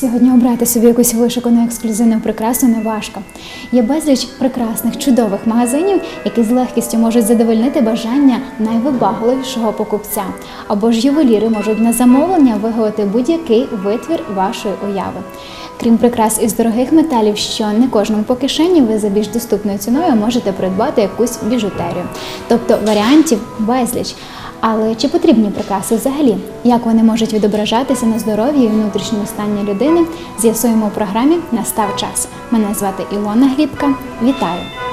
Сьогодні обрати собі якусь вишукану ексклюзивну прикрасу не важко. Є безліч прекрасних, чудових магазинів, які з легкістю можуть задовольнити бажання найвибагливішого покупця. Або ж ювеліри можуть на замовлення виготовити будь-який витвір вашої уяви. Крім прикрас із дорогих металів, що не кожному по кишені, ви за більш доступною ціною можете придбати якусь біжутерію. Тобто варіантів безліч. Але чи потрібні прикраси взагалі? Як вони можуть відображатися на здоров'ї і внутрішньому стані людини? З'ясуємо у програмі Настав час. Мене звати Ілона Глібка. Вітаю!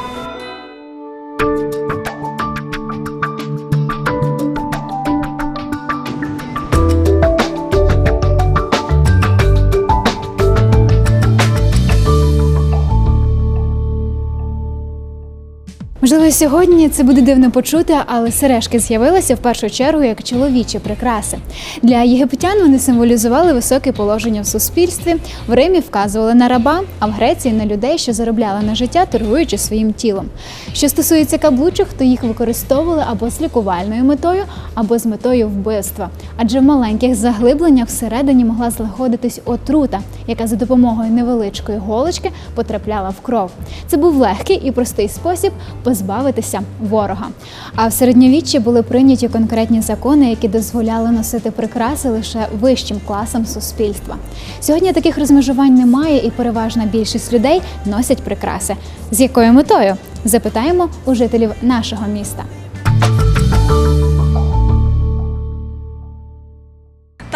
Можливо, сьогодні це буде дивно почути, але сережки з'явилися в першу чергу як чоловічі прикраси. Для єгиптян вони символізували високе положення в суспільстві. В Римі вказували на раба, а в Греції на людей, що заробляли на життя, торгуючи своїм тілом. Що стосується каблучок, то їх використовували або з лікувальною метою, або з метою вбивства. Адже в маленьких заглибленнях всередині могла знаходитись отрута, яка за допомогою невеличкої голочки потрапляла в кров. Це був легкий і простий спосіб позбавитися ворога. А в середньовіччі були прийняті конкретні закони, які дозволяли носити прикраси лише вищим класам суспільства. Сьогодні таких розмежувань немає, і переважна більшість людей носять прикраси. З якою метою? Запитаємо у жителів нашого міста.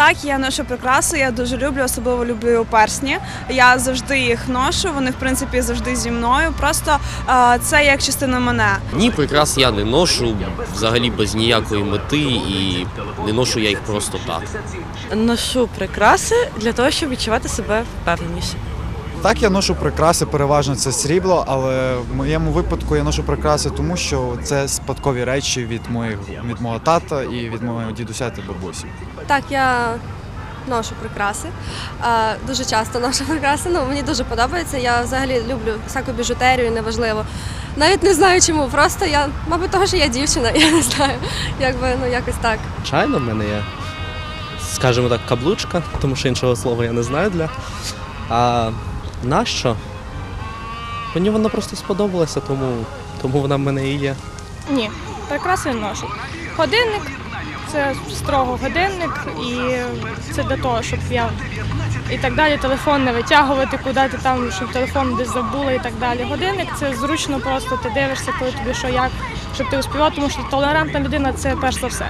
Так, я ношу прикраси, я дуже люблю, особливо люблю персні. Я завжди їх ношу, вони в принципі завжди зі мною. Просто е, це як частина мене. Ні, прикрас я не ношу взагалі без ніякої мети і не ношу я їх просто так. Ношу прикраси для того, щоб відчувати себе впевненіше. Так, я ношу прикраси, переважно це срібло, але в моєму випадку я ношу прикраси, тому що це спадкові речі від моїх від мого тата і від мого дідуся та бабусі. Так, я ношу прикраси. Дуже часто ношу прикраси. Ну, мені дуже подобається. Я взагалі люблю всяку біжутерію, неважливо. Навіть не знаю чому. Просто я, мабуть, того, що я дівчина, я не знаю. Якби ну якось так. Звичайно, в мене є, скажімо так, каблучка, тому що іншого слова я не знаю для. А нащо? Мені вона просто сподобалася, тому, тому вона в мене і є. Ні, прикраси ношу. Годинник це строго годинник, і це для того, щоб я і так далі телефон не витягувати, куди ти там, щоб телефон десь забула і так далі. Годинник це зручно, просто ти дивишся, коли тобі що як, щоб ти успівав, тому що толерантна людина це перш за все.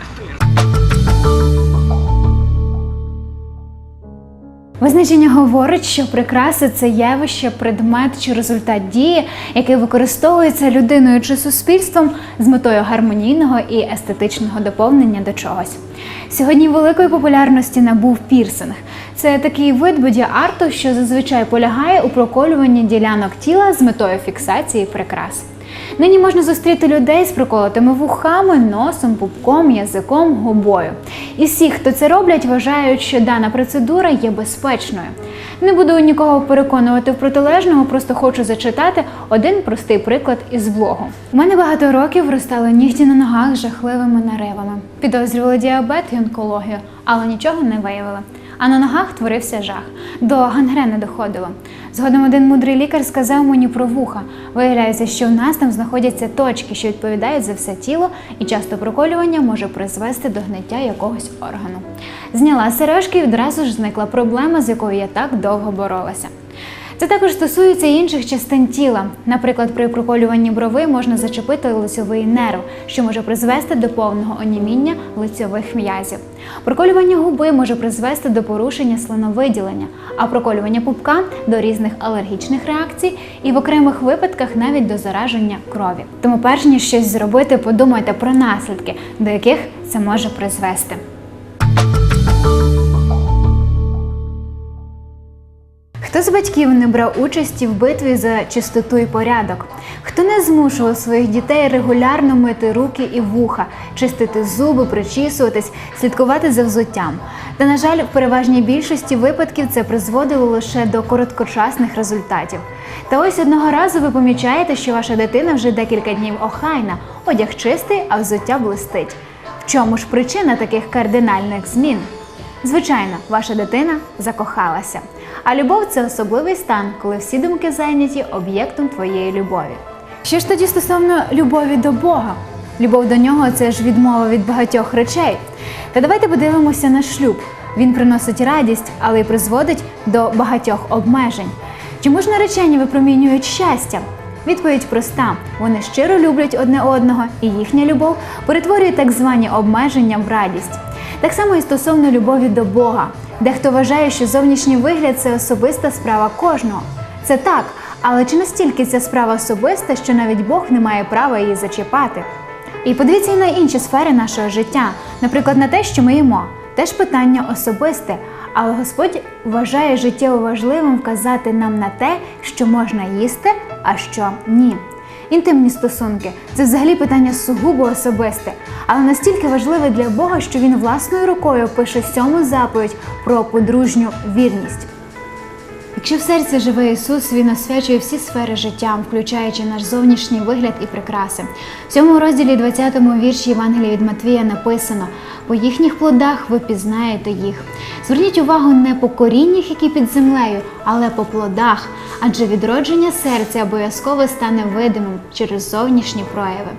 Визначення говорить, що прикраси це явище, предмет чи результат дії, який використовується людиною чи суспільством з метою гармонійного і естетичного доповнення до чогось. Сьогодні великої популярності набув пірсинг. Це такий вид боді-арту, що зазвичай полягає у проколюванні ділянок тіла з метою фіксації прикрас. Нині можна зустріти людей з приколотими вухами, носом, пупком, язиком, губою. І всі, хто це роблять, вважають, що дана процедура є безпечною. Не буду нікого переконувати в протилежному, просто хочу зачитати один простий приклад із блогу. У мене багато років виростали нігті на ногах жахливими наривами. Підозрювали діабет і онкологію, але нічого не виявили. А на ногах творився жах. До гангрени доходило. Згодом один мудрий лікар сказав мені про вуха. Виявляється, що в нас там знаходяться точки, що відповідають за все тіло, і часто проколювання може призвести до гниття якогось органу. Зняла сережки і одразу ж зникла проблема, з якою я так довго боролася. Це також стосується інших частин тіла. Наприклад, при проколюванні брови можна зачепити лицьовий нерв, що може призвести до повного оніміння лицьових м'язів. Проколювання губи може призвести до порушення слиновиділення, а проколювання пупка до різних алергічних реакцій і в окремих випадках навіть до зараження крові. Тому, перш ніж щось зробити, подумайте про наслідки, до яких це може призвести. Хто з батьків не брав участі в битві за чистоту і порядок? Хто не змушував своїх дітей регулярно мити руки і вуха, чистити зуби, причісуватись, слідкувати за взуттям? Та, на жаль, в переважній більшості випадків це призводило лише до короткочасних результатів. Та ось одного разу ви помічаєте, що ваша дитина вже декілька днів охайна, одяг чистий, а взуття блистить. В чому ж причина таких кардинальних змін? Звичайно, ваша дитина закохалася. А любов це особливий стан, коли всі думки зайняті об'єктом твоєї любові. Що ж тоді стосовно любові до Бога? Любов до нього це ж відмова від багатьох речей. Та давайте подивимося на шлюб. Він приносить радість, але й призводить до багатьох обмежень. Чому ж наречені випромінюють щастя? Відповідь проста: вони щиро люблять одне одного, і їхня любов перетворює так звані обмеження в радість. Так само і стосовно любові до Бога. Дехто вважає, що зовнішній вигляд це особиста справа кожного. Це так, але чи настільки ця справа особиста, що навіть Бог не має права її зачіпати? І подивіться і на інші сфери нашого життя, наприклад, на те, що ми їмо. Теж питання особисте, але Господь вважає життєво важливим вказати нам на те, що можна їсти, а що ні. Інтимні стосунки це взагалі питання сугубо особисте, але настільки важливе для Бога, що він власною рукою пише сьому заповідь про подружню вірність. Якщо в серці живе Ісус, Він освячує всі сфери життя, включаючи наш зовнішній вигляд і прикраси. В цьому розділі 20 вірші Євангелія від Матвія написано: по їхніх плодах ви пізнаєте їх. Зверніть увагу не по коріннях, які під землею, але по плодах, адже відродження серця обов'язково стане видимим через зовнішні прояви.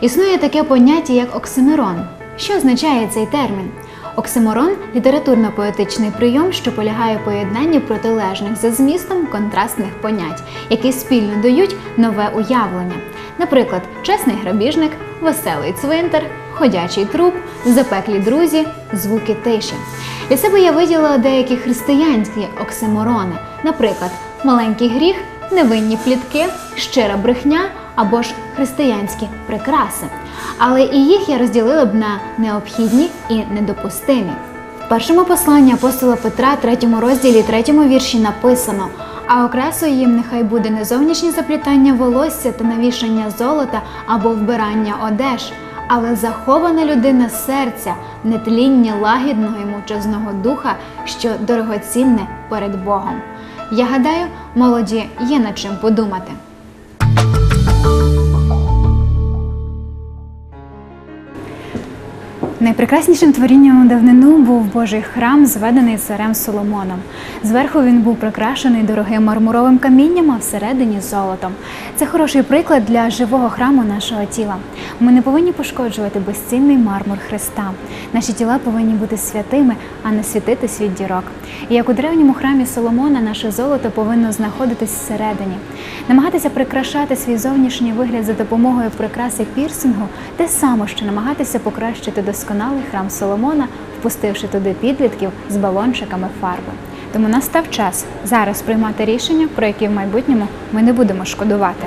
Існує таке поняття, як оксимирон. Що означає цей термін? Оксиморон літературно-поетичний прийом, що полягає в поєднанні протилежних за змістом контрастних понять, які спільно дають нове уявлення. Наприклад, чесний грабіжник, веселий цвинтар, ходячий труп, запеклі друзі, звуки тиші. Для себе я виділила деякі християнські оксиморони, наприклад, маленький гріх, невинні плітки, щира брехня або ж християнські прикраси. Але і їх я розділила б на необхідні і недопустимі. В першому посланні апостола Петра, третьому розділі, третьому вірші написано: а окресою їм нехай буде не зовнішнє заплітання волосся та навішання золота або вбирання одеж, але захована людина серця, нетління лагідного і мовчазного духа, що дорогоцінне перед Богом. Я гадаю, молоді є над чим подумати. Найпрекраснішим творінням давнину був Божий храм, зведений царем Соломоном. Зверху він був прикрашений дорогим мармуровим камінням, а всередині золотом. Це хороший приклад для живого храму нашого тіла. Ми не повинні пошкоджувати безцінний мармур Христа. Наші тіла повинні бути святими, а не світити світ дірок. І як у древньому храмі Соломона, наше золото повинно знаходитись всередині. Намагатися прикрашати свій зовнішній вигляд за допомогою прикраси пірсингу те саме, що намагатися покращити досконалий храм Соломона, впустивши туди підлітків з балончиками фарби. Тому настав час зараз приймати рішення, про які в майбутньому ми не будемо шкодувати.